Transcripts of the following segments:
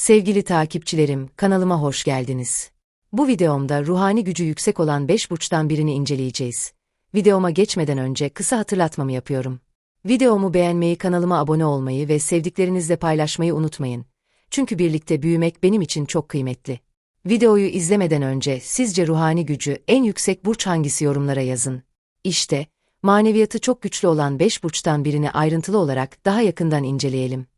Sevgili takipçilerim, kanalıma hoş geldiniz. Bu videomda ruhani gücü yüksek olan 5 burçtan birini inceleyeceğiz. Videoma geçmeden önce kısa hatırlatmamı yapıyorum. Videomu beğenmeyi, kanalıma abone olmayı ve sevdiklerinizle paylaşmayı unutmayın. Çünkü birlikte büyümek benim için çok kıymetli. Videoyu izlemeden önce sizce ruhani gücü en yüksek burç hangisi yorumlara yazın. İşte, maneviyatı çok güçlü olan 5 burçtan birini ayrıntılı olarak daha yakından inceleyelim.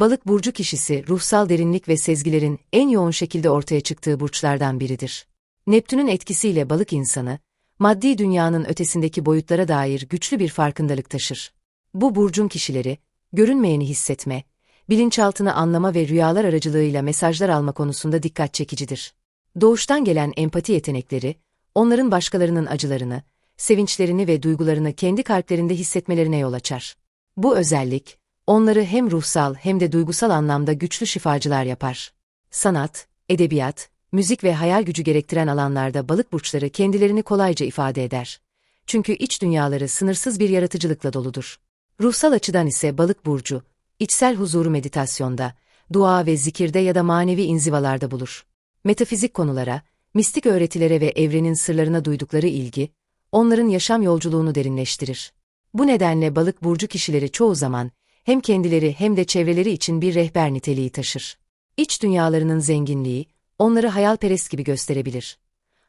Balık burcu kişisi ruhsal derinlik ve sezgilerin en yoğun şekilde ortaya çıktığı burçlardan biridir. Neptün'ün etkisiyle balık insanı, maddi dünyanın ötesindeki boyutlara dair güçlü bir farkındalık taşır. Bu burcun kişileri, görünmeyeni hissetme, bilinçaltını anlama ve rüyalar aracılığıyla mesajlar alma konusunda dikkat çekicidir. Doğuştan gelen empati yetenekleri, onların başkalarının acılarını, sevinçlerini ve duygularını kendi kalplerinde hissetmelerine yol açar. Bu özellik, onları hem ruhsal hem de duygusal anlamda güçlü şifacılar yapar. Sanat, edebiyat, müzik ve hayal gücü gerektiren alanlarda balık burçları kendilerini kolayca ifade eder. Çünkü iç dünyaları sınırsız bir yaratıcılıkla doludur. Ruhsal açıdan ise balık burcu, içsel huzuru meditasyonda, dua ve zikirde ya da manevi inzivalarda bulur. Metafizik konulara, mistik öğretilere ve evrenin sırlarına duydukları ilgi, onların yaşam yolculuğunu derinleştirir. Bu nedenle balık burcu kişileri çoğu zaman, hem kendileri hem de çevreleri için bir rehber niteliği taşır. İç dünyalarının zenginliği, onları hayalperest gibi gösterebilir.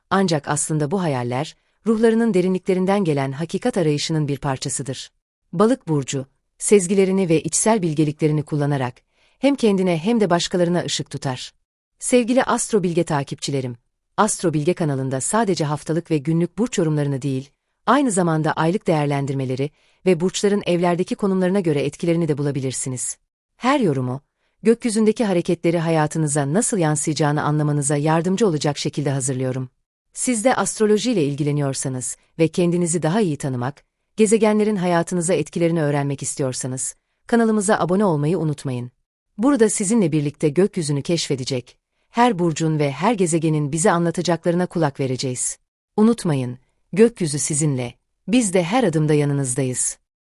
Ancak aslında bu hayaller, ruhlarının derinliklerinden gelen hakikat arayışının bir parçasıdır. Balık burcu, sezgilerini ve içsel bilgeliklerini kullanarak, hem kendine hem de başkalarına ışık tutar. Sevgili Astro Bilge takipçilerim, Astro Bilge kanalında sadece haftalık ve günlük burç yorumlarını değil, aynı zamanda aylık değerlendirmeleri ve burçların evlerdeki konumlarına göre etkilerini de bulabilirsiniz. Her yorumu, gökyüzündeki hareketleri hayatınıza nasıl yansıyacağını anlamanıza yardımcı olacak şekilde hazırlıyorum. Siz de astrolojiyle ilgileniyorsanız ve kendinizi daha iyi tanımak, gezegenlerin hayatınıza etkilerini öğrenmek istiyorsanız, kanalımıza abone olmayı unutmayın. Burada sizinle birlikte gökyüzünü keşfedecek, her burcun ve her gezegenin bize anlatacaklarına kulak vereceğiz. Unutmayın, gökyüzü sizinle, biz de her adımda yanınızdayız.